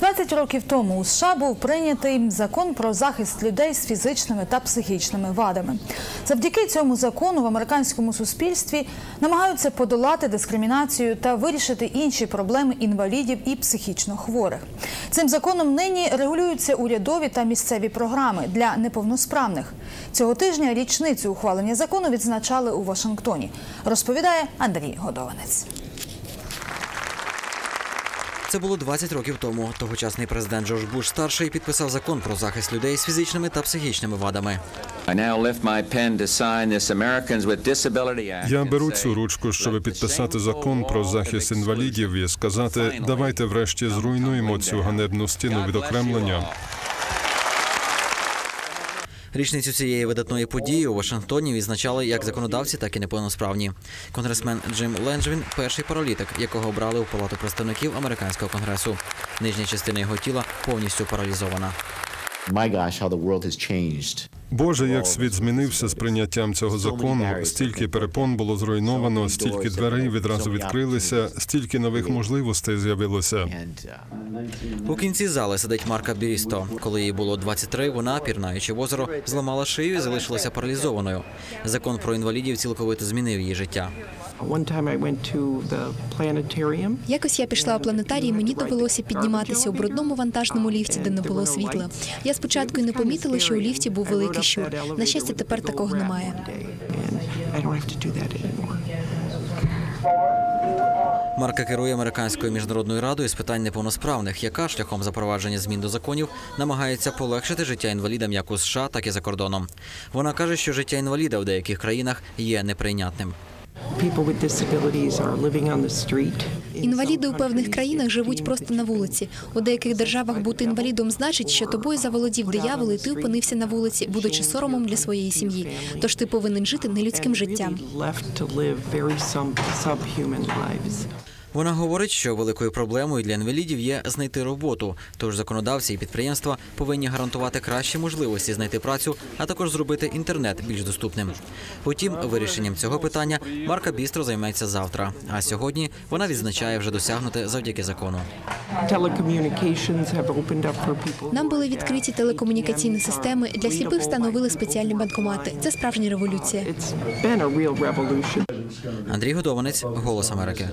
20 років тому у США був прийнятий закон про захист людей з фізичними та психічними вадами. Завдяки цьому закону в американському суспільстві намагаються подолати дискримінацію та вирішити інші проблеми інвалідів і психічно хворих. Цим законом нині регулюються урядові та місцеві програми для неповносправних. Цього тижня річницю ухвалення закону відзначали у Вашингтоні. Розповідає Андрій Годованець. Це було 20 років тому. Тогочасний президент Джордж Буш старший підписав закон про захист людей з фізичними та психічними вадами. Я беру цю ручку, щоб підписати закон про захист інвалідів і сказати, давайте врешті зруйнуємо цю ганебну стіну відокремлення. Річницю цієї видатної події у Вашингтоні відзначали як законодавці, так і неповносправні. Конгресмен Джим Ленджвін перший паралітик, якого обрали у палату представників американського конгресу. Нижня частина його тіла повністю паралізована. My. Боже, як світ змінився з прийняттям цього закону. Стільки перепон було зруйновано, стільки дверей відразу відкрилися, стільки нових можливостей з'явилося. У кінці зали сидить Марка Бірісто. Коли їй було 23, вона, пірнаючи в озеро, зламала шию і залишилася паралізованою. Закон про інвалідів цілковито змінив її життя. Якось я пішла у планетарій, мені довелося підніматися у брудному вантажному ліфті, де не було світла. Я спочатку й не помітила, що у ліфті був великий щур. На щастя, тепер такого немає. Марка керує американською міжнародною радою з питань неповносправних, яка шляхом запровадження змін до законів намагається полегшити життя інвалідам як у США, так і за кордоном. Вона каже, що життя інваліда в деяких країнах є неприйнятним. Інваліди у певних країнах живуть просто на вулиці. У деяких державах бути інвалідом значить, що тобою заволодів диявол, і ти опинився на вулиці, будучи соромом для своєї сім'ї. Тож ти повинен жити нелюдським життям. Вона говорить, що великою проблемою для інвалідів є знайти роботу. Тож законодавці і підприємства повинні гарантувати кращі можливості знайти працю, а також зробити інтернет більш доступним. Утім, вирішенням цього питання Марка Бістро займеться завтра. А сьогодні вона відзначає вже досягнуте завдяки закону. Нам були відкриті телекомунікаційні системи. Для сліпих встановили спеціальні банкомати. Це справжня революція. Андрій Годованець, Голос Америки.